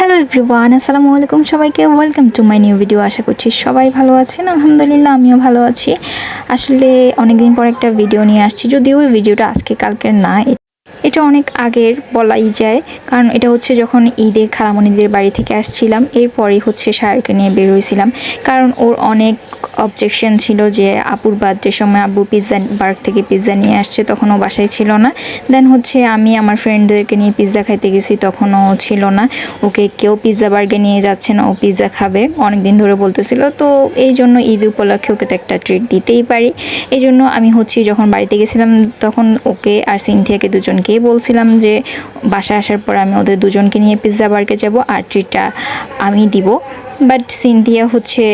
Hello everyone, আসসালামু আলাইকুম সবাইকে। Welcome to my new video. আশা করছি সবাই ভালো আছেন। আলহামদুলিল্লাহ, আমিও ভালো আছি। আসলে অনেকদিন পর একটা ভিডিও নিয়ে আসছি। যদিও ওই ভিডিওটা আজকে কালকের না এটা অনেক আগের বলাই যায়, কারণ এটা হচ্ছে যখন ঈদে খালামণিদের বাড়ি থেকে আসছিলাম, এরপরেই হচ্ছে সারকে নিয়ে বের হয়েছিলাম। কারণ ওর অনেক অবজেকশন ছিল যে আপুর বার্থডের সময় আব্বু পিৎজা বার্গ থেকে পিৎজা নিয়ে আসছে, তখন ও বাসায় ছিল না। দেন হচ্ছে আমি আমার ফ্রেন্ডদেরকে নিয়ে পিৎজা খাইতে গেছি তখনও ছিল না। ওকে কেউ পিৎজা বার্গে নিয়ে যাচ্ছে না, ও পিৎজা খাবে। অনেক দিন ধরে বলতেছিল, তো এই জন্য ঈদ উপলক্ষে ওকে তো একটা ট্রিট দিতেই পারি। এই জন্য আমি হচ্ছে যখন বাড়িতে গেছিলাম, তখন ওকে আর সিনথিয়াকে দুজনকেই বলছিলাম যে বাসায় আসার পর আমি ওদের দুজনকে নিয়ে পিৎজা বার্গে যাব আর ট্রিটটা আমি দিব। বাট সিনথিয়া হচ্ছে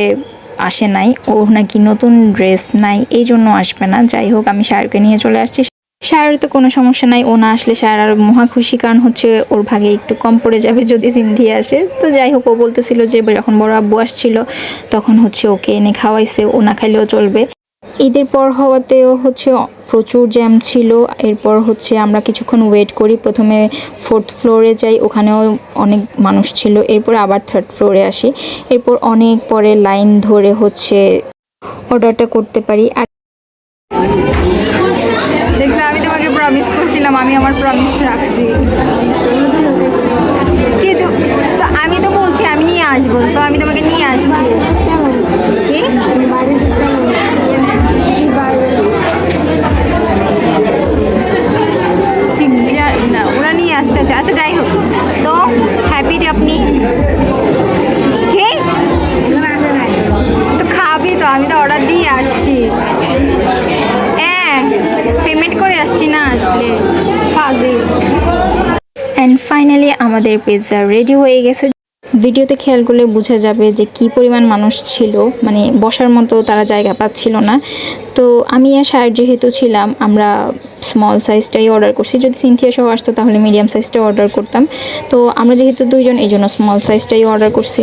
আসে নাই ওর নাকি নতুন ড্রেস নাই, এই জন্য আসবে না। যাই হোক, আমি শাহরুখকে নিয়ে চলে আসছি। শায়ের তো কোনো সমস্যা নাই, ও না আসলে শায়ের আর মহা খুশি, কারণ হচ্ছে ওর ভাগে একটু কম পড়ে যাবে যদি সিন্ধি আসে। তো যাই হোক, ও বলতেছিল যে যখন বড় আব্বু আসছিল, তখন হচ্ছে ওকে এনে খাওয়াইছে, ও না খাইলেও চলবে। ঈদের পর হওয়াতেও হচ্ছে প্রচুর জ্যাম ছিল। এরপর হচ্ছে আমরা কিছুক্ষণ ওয়েট করি। প্রথমে ফোর্থ ফ্লোরে যাই, ওখানেও অনেক মানুষ ছিল। এরপর আবার থার্ড ফ্লোরে আসি। এরপর অনেক পরে লাইন ধরে হচ্ছে অর্ডারটা করতে পারি। আর আমি তোমাকে প্রমিস করছিলাম, আমি আমার প্রমিস রাখছি। কিন্তু আমি তো বলছি, আমি নিয়ে আসব। তো আমি তোমাকে ফাইনালি আমাদের পিৎজা রেডি হয়ে গেছে। ভিডিওতে খেয়াল করলে বোঝা যাবে যে কি পরিমাণ মানুষ ছিল। মানে বসার মতো তারা জায়গা পাচ্ছিল না। তো আমি আর সাহেব যেহেতু ছিলাম, আমরা স্মল সাইজটাই অর্ডার করছি। যদি সিনথিয়া সহ আসতো, তাহলে মিডিয়াম সাইজটাই অর্ডার করতাম। তো আমরা যেহেতু দুইজন, এই জন্য স্মল সাইজটাই অর্ডার করছি।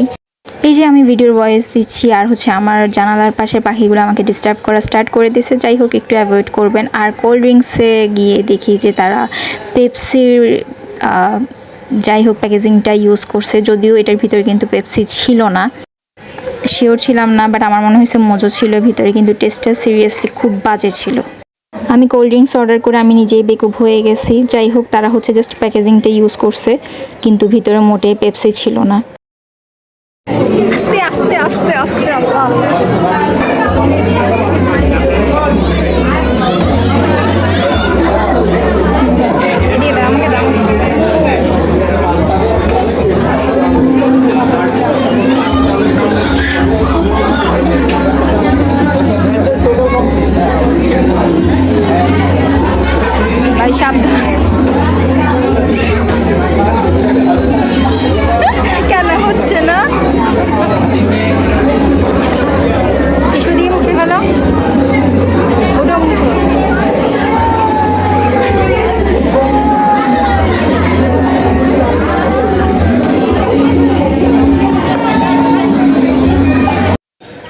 এই যে আমি ভিডিওর ভয়েস দিচ্ছি, আর হচ্ছে আমার জানালার পাশের পাখিগুলো আমাকে ডিস্টার্ব করা স্টার্ট করে দিছে যাই হোক, একটু অ্যাভয়েড করবেন। আর কোল্ড ড্রিঙ্কসে গিয়ে দেখি যে তারা পেপসির যাই হোক প্যাকেজিংটা ইউজ করছে যদিও এটার ভিতরে কিন্তু পেপসি ছিল না শিওর ছিলাম না বাট আমার মনে হয়েছে মজো ছিল ভিতরে কিন্তু টেস্টটা সিরিয়াসলি খুব বাজে ছিল আমি কোল্ড ড্রিঙ্কস অর্ডার করে আমি নিজেই বেকুব হয়ে গেছি যাই হোক তারা হচ্ছে জাস্ট প্যাকেজিংটা ইউজ করছে কিন্তু ভিতরে মোটে পেপসি ছিল না আস্তে আস্তে আস্তে আস্তে সাবধান।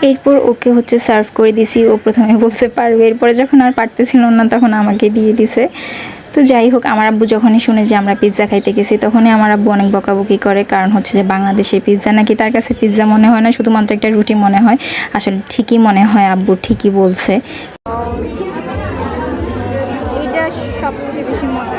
এরপর ওকে হচ্ছে সার্ভ করে দিছি, ও প্রথমে বলতে পারবে। এরপরে যখন আর পারতেছিল না, তখন আমাকে দিয়ে দিছে। তো যাই হোক, আমার আব্বু যখনই শুনে যে আমরা পিৎজা খাইতে গেছি, তখনই আমার আব্বু অনেক বকাবকি করে। কারণ হচ্ছে যে বাংলাদেশের পিৎজা নাকি তার কাছে পিৎজা মনে হয় না, শুধুমাত্র একটা রুটি মনে হয়। আসলে ঠিকই মনে হয় আব্বু, ঠিকই বলছে। এটা সবচেয়ে বেশি মজা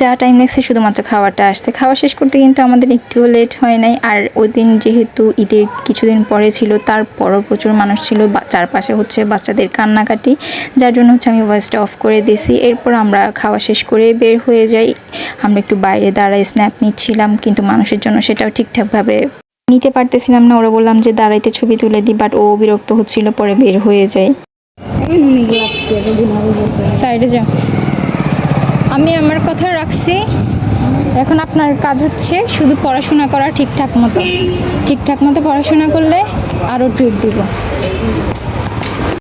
যা টাইম লাগছে শুধুমাত্র খাওয়াটা আসতে খাওয়া শেষ করতে কিন্তু আমাদের একটুও লেট হয় নাই। আর ওই দিন যেহেতু ঈদের কিছুদিন পরে ছিল তারপরও প্রচুর মানুষ ছিল চারপাশে হচ্ছে বাচ্চাদের কান্নাকাটি। যার জন্য হচ্ছে আমি ভয়েসটা অফ করে দিছি এরপর আমরা খাওয়া শেষ করে বের হয়ে যাই। আমরা একটু বাইরে দাঁড়ায় স্ন্যাপ নিচ্ছিলাম কিন্তু মানুষের জন্য সেটাও ঠিকঠাকভাবে নিতে পারতেছিলাম না। ওরা বললাম যে দাঁড়াইতে ছবি তুলে দিই বাট ও বিরক্ত হচ্ছিল পরে বের হয়ে যায়। সাইডে যাও। আমি আমার কথা রাখছি। এখন আপনার কাজ হচ্ছে শুধু পড়াশোনা করা ঠিকঠাক মতো। ঠিকঠাক মতো পড়াশোনা করলে আরও ট্রিপ দিব।